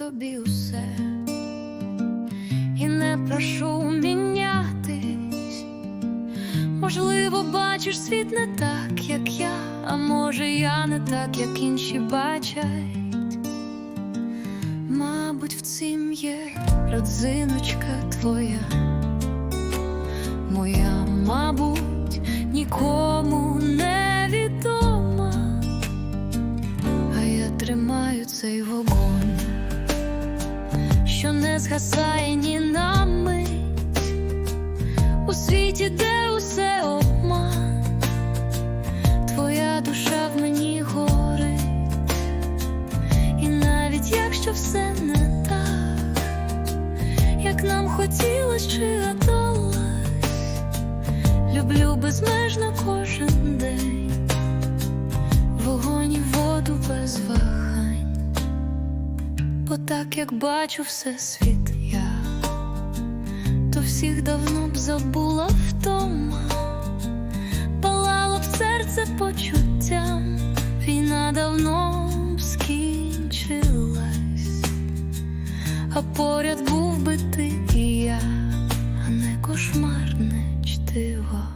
тобі усе і не прошу мінятись. Можливо, бачиш світ не так, як я, а може, я не так, як інші бачать. Мабуть, в цім є родзиночка твоя, моя, мабуть, цей вогонь, що не згасає ні на мить у світі, де усе обман, твоя душа в мені горить. І навіть якщо все не так, як нам хотілось чи гадалось, люблю безмежно кожен день, бо так як бачу все світ я, то всіх давно б забула втома, палало б серце почуттям, війна давно б скінчилась, а поряд був би ти і я, а не кошмарне чтиво.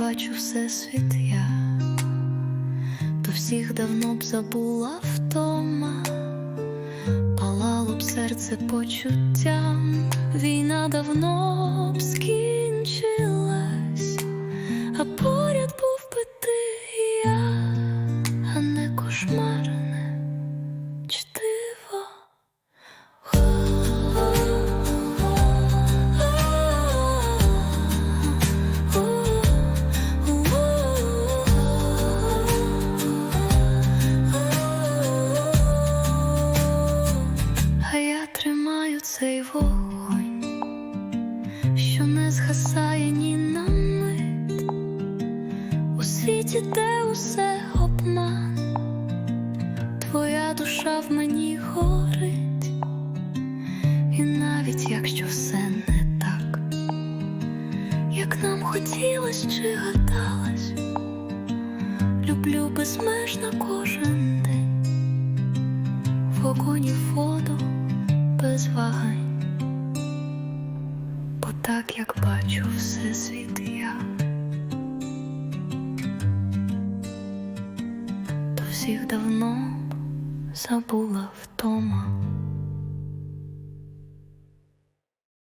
Бачу всесвіт я, то всіх давно б забула втома, палало б серце почуттям, війна давно б скінчилась, а поряд був би ти і я, а не кошмарне тримаю цей вогонь, що не згасає ні на мить. У світі, де усе обман, твоя душа в мені горить, і навіть якщо все не так, як нам хотілось чи гадалось, люблю безмежно кожен день. Вогонь і воду без бо так як бачу все світ я, то всіх давно забула втома.